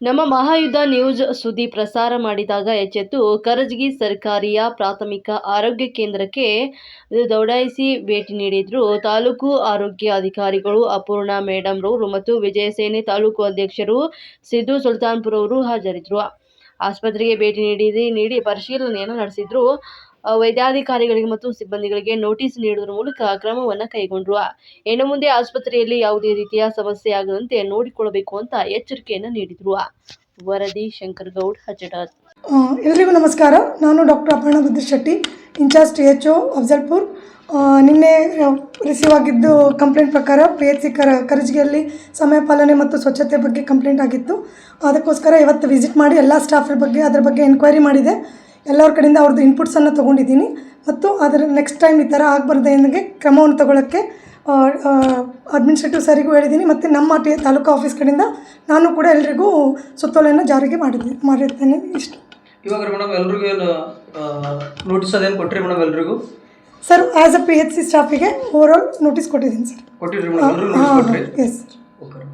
ನಮ್ಮ ಮಹಾಯುದ್ಧ ನ್ಯೂಸ್ ಸುದ್ದಿ ಪ್ರಸಾರ ಮಾಡಿದಾಗ ಎಚ್ಚೆತ್ತು. ಕರಜಗಿ ಸರ್ಕಾರಿಯ ಪ್ರಾಥಮಿಕ ಆರೋಗ್ಯ ಕೇಂದ್ರಕ್ಕೆ ದೌಡಾಯಿಸಿ ಭೇಟಿ ನೀಡಿದ್ರು. ತಾಲೂಕು ಆರೋಗ್ಯ ಅಧಿಕಾರಿಗಳು ಅಪೂರ್ಣ ಮೇಡಮ್ ರವರು ಮತ್ತು ವಿಜಯಸೇನೆ ತಾಲೂಕು ಅಧ್ಯಕ್ಷರು ಸಿದ್ದು ಸುಲ್ತಾನ್ಪುರವರು ಹಾಜರಿದ್ದರು ಆಸ್ಪತ್ರೆಗೆ ಭೇಟಿ ನೀಡಿ ನೀಡಿ ಪರಿಶೀಲನೆಯನ್ನು ನಡೆಸಿದ್ರು. ವೈದ್ಯಾಧಿಕಾರಿಗಳಿಗೆ ಮತ್ತು ಸಿಬ್ಬಂದಿಗಳಿಗೆ ನೋಟಿಸ್ ನೀಡುವುದರ ಮೂಲಕ ಕ್ರಮವನ್ನು ಕೈಗೊಂಡ್ರು. ಇನ್ನು ಮುಂದೆ ಆಸ್ಪತ್ರೆಯಲ್ಲಿ ಯಾವುದೇ ರೀತಿಯ ಸಮಸ್ಯೆ ಆಗದಂತೆ ನೋಡಿಕೊಳ್ಳಬೇಕು ಅಂತ ಎಚ್ಚರಿಕೆಯನ್ನು ನೀಡಿದ್ರು. ವರದಿ ಶಂಕರ್ ಗೌಡ್ ಹಜಡದ್ ಎಲ್ರಿಗೂ ನಮಸ್ಕಾರ. ನಾನು doctor Aparna Buddha Shetty, incharge T H O Afzalpur. ನಿನ್ನೆ ರಿಸೀವ್ ಆಗಿದ್ದು ಕಂಪ್ಲೇಂಟ್ ಪ್ರಕಾರ ಪಿ ಎಚ್ ಸಿ ಕರ, ಕರಜಗಿಯಲ್ಲಿ ಸಮಯ ಪಾಲನೆ ಮತ್ತು ಸ್ವಚ್ಛತೆ ಬಗ್ಗೆ ಕಂಪ್ಲೇಂಟ್ ಆಗಿತ್ತು. ಅದಕ್ಕೋಸ್ಕರ ಇವತ್ತು ವಿಸಿಟ್ ಮಾಡಿ ಎಲ್ಲ ಸ್ಟಾಫ್ರ ಬಗ್ಗೆ, ಅದರ ಬಗ್ಗೆ ಎನ್ಕ್ವೈರಿ ಮಾಡಿದೆ. ಎಲ್ಲರ ಕಡೆಯಿಂದ ಅವ್ರದ್ದು ಇನ್ಪುಟ್ಸನ್ನು ತೊಗೊಂಡಿದ್ದೀನಿ. ಮತ್ತು ಅದರ ನೆಕ್ಸ್ಟ್ ಟೈಮ್ ಈ ಥರ ಆಗಬಾರ್ದು ನನಗೆ ಕ್ರಮವನ್ನು ತಗೊಳ್ಳೋಕ್ಕೆ ಅಡ್ಮಿನಿಸ್ಟ್ರೇಟಿವ್ ಸರಿಗೂ ಹೇಳಿದ್ದೀನಿ. ಮತ್ತು ನಮ್ಮ ಟಿ ತಾಲೂಕು ಆಫೀಸ್ ಕಡೆಯಿಂದ ನಾನು ಕೂಡ ಎಲ್ರಿಗೂ ಸುತ್ತೋಲೆಯನ್ನು ಜಾರಿಗೆ ಮಾಡಿದ್ದೀನಿ ಮಾಡಿರ್ತೇನೆ. ಇಷ್ಟು. ಇವಾಗ ಮೇಡಮ್ ಎಲ್ರಿಗೂ ಏನು ನೋಟಿಸ್ ಅದೇನು ಕೊಟ್ಟರೆ ಮೇಡಮ್ ಎಲ್ರಿಗೂ? Sir as uh P H C ಸ್ಟಾಫಿಗೆ over all notice ಕೊಟ್ಟಿದ್ದೀನಿ ಸರ್ ಕೊಟ್ಟಿರಿ ಎಸ್ ಸರ್ ಓಕೆ